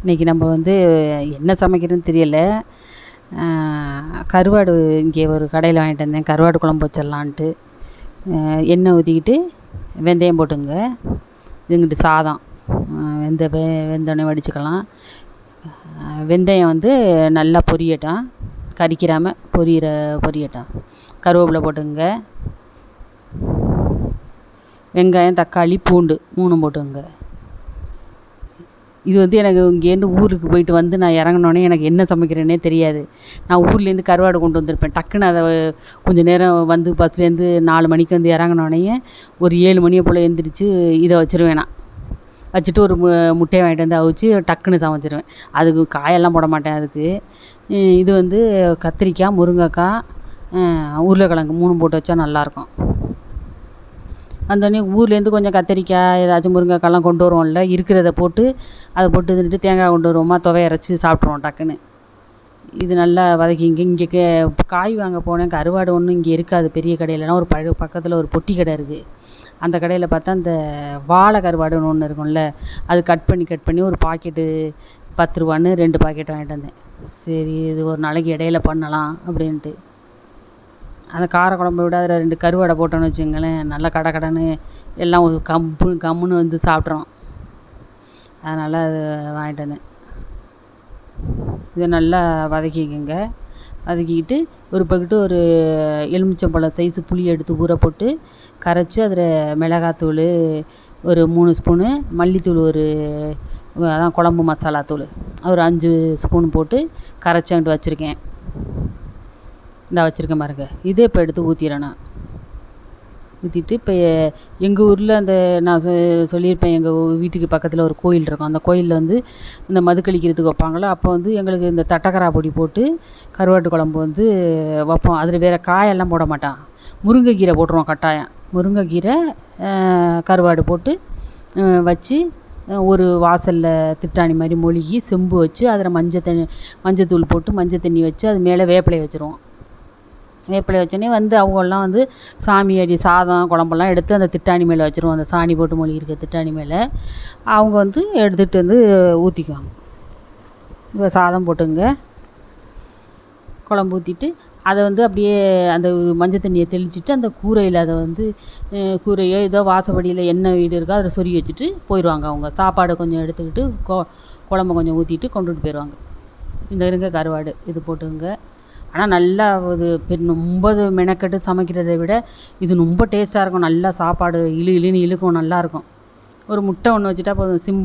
இன்றைக்கி நம்ம வந்து என்ன சமைக்கிறதுன்னு தெரியலை. கருவாடு இங்கே ஒரு கடையில் வாங்கிட்டு வந்தேன். கருவாடு குழம்பு வச்சிடலான்ட்டு. எண்ணெய் ஊற்றிக்கிட்டு வெந்தயம் போட்டுங்க. இதுங்கிட்டு சாதம். வெந்த வெ வெந்தோடனே வடிச்சுக்கலாம். வெந்தயம் வந்து நல்லா பொரியட்டும். கறிக்கிறாமல் பொரியிற பொரியட்டும். கருவேப்பிலை போட்டுங்க. வெங்காயம் தக்காளி பூண்டு மூணும் போட்டுங்க. இது வந்து எனக்கு இங்கேருந்து ஊருக்கு போயிட்டு வந்து நான் இறங்குனோனே எனக்கு என்ன சமைக்கிறேன்னே தெரியாது. நான் ஊர்லேருந்து கருவாடு கொண்டு வந்திருப்பேன். டக்குன்னு அதை கொஞ்சம் நேரம் வந்து பஸ்லேருந்து நாலு மணிக்கு வந்து இறங்குனோனையே ஒரு ஏழு மணியை போல் எழுந்திரிச்சி இதை வச்சிருவேன் நான். வச்சுட்டு ஒரு மு முட்டையை வாங்கிட்டு வந்து அவிச்சு டக்குன்னு சமைச்சிருவேன். அதுக்கு காயெல்லாம் போட மாட்டேன் அதுக்கு. இது வந்து கத்திரிக்காய் முருங்கக்காய் உருளைக்கிழங்கு மூணும் போட்டு வச்சா நல்லாயிருக்கும். வந்தோடனே ஊர்லேருந்து கொஞ்சம் கத்திரிக்காய் ஏதாச்சும் முருங்கைக்காலாம் கொண்டு வருவோம்ல இருக்கிறத போட்டு அதை போட்டு தின்னுட்டு தேங்காய் கொண்டு வருவோமா துவைய அரைச்சி சாப்பிட்ருவோம் டக்குன்னு. இது நல்லா வதக்கிங்க இங்கே கே காய் வாங்க போனேன் கருவாடு ஒன்றும் இங்கே இருக்காது பெரிய கடையிலனா ஒரு பழ பக்கத்தில் ஒரு பொட்டி கடை இருக்குது அந்த கடையில் பார்த்தா அந்த வாழை கருவாடுன்னு ஒன்று இருக்கும்ல அது கட் பண்ணி கட் பண்ணி ஒரு பாக்கெட்டு பத்து ரூபான்னு ரெண்டு பாக்கெட் வாங்கிட்டு வந்தேன். சரி இது ஒரு நாளைக்கு இடையில பண்ணலாம் அப்படின்ட்டு. அந்த காரக்குழம்ப விட அதில் ரெண்டு கருவாடை போட்டோன்னு வச்சுங்களேன் நல்லா கட கடனு எல்லாம் ஒரு கம்பு கம்முன்னு வந்து சாப்பிட்ரும் அதனால் அது வாங்கிட்டு வந்தேன். இதை நல்லா வதக்கிக்கங்க. வதக்கிக்கிட்டு ஒரு பக்கெட்டு ஒரு எலுமிச்சம்பழம் சைஸு புளி எடுத்து ஊற போட்டு கரைச்சி அதில் மிளகாத்தூள் ஒரு மூணு ஸ்பூனு மல்லித்தூள் ஒரு அதான் குழம்பு மசாலா தூள் ஒரு அஞ்சு ஸ்பூன் போட்டு கரைச்சி அங்கிட்டு வச்சுருக்கேன். இந்தா வச்சுருக்கேன் பாருங்கள் இதே இப்போ எடுத்து ஊற்றிடணும் ஊற்றிட்டு இப்போ எங்கள் ஊரில் அந்த நான் சொ சொல்லியிருப்பேன் எங்கள் வீட்டுக்கு பக்கத்தில் ஒரு கோயில் இருக்கும். அந்த கோயிலில் வந்து இந்த மது கழிக்கிறதுக்கு அப்போ வந்து எங்களுக்கு இந்த தட்டக்கரா பொடி போட்டு கருவாட்டு குழம்பு வந்து வைப்போம். அதில் வேறு காயெல்லாம் போட மாட்டான். முருங்கைக்கீரை போட்டுருவோம் கட்டாயம். முருங்கைக்கீரை கருவாடு போட்டு வச்சு ஒரு வாசலில் திட்டாணி மாதிரி மொழுகி செம்பு வச்சு அதில் மஞ்சள் தண்ணி மஞ்சத்தூள் போட்டு மஞ்சள் தண்ணி வச்சு அது மேலே வேப்பிலையை வச்சுருவோம். வேப்பிலையை வச்சோடனே வந்து அவங்கெல்லாம் வந்து சாமி அடி சாதம் குழம்பெல்லாம் எடுத்து அந்த திட்டாணி மேலே வச்சுருவோம். அந்த சாணி போட்டு மொழுகிருக்க திட்டாணி மேலே. அவங்க வந்து எடுத்துகிட்டு வந்து ஊற்றிக்குவாங்க இப்போ சாதம் போட்டுங்க. குழம்பு ஊற்றிட்டு அதை வந்து அப்படியே அந்த மஞ்சள் தண்ணியை தெளிச்சிட்டு அந்த கூரையில் அதை வந்து கூரையோ ஏதோ வாசப்படியில் என்ன வீடு இருக்கோ அதில் சொருகி வச்சுட்டு போயிடுவாங்க அவங்க. சாப்பாடை கொஞ்சம் எடுத்துக்கிட்டு கொ குழம்ப கொஞ்சம் ஊற்றிட்டு கொண்டுட்டு போயிடுவாங்க. இந்த இருங்க கருவாடு இது போட்டுங்க. ஆனால் நல்லா இது ரொம்ப மெனக்கெட்டு சமைக்கிறதை விட இது ரொம்ப டேஸ்ட்டாக இருக்கும். நல்லா சாப்பாடு இழு இழுன்னு இழுக்கும். நல்லாயிருக்கும் ஒரு முட்டை ஒன்று வச்சுட்டா போதும். சிம்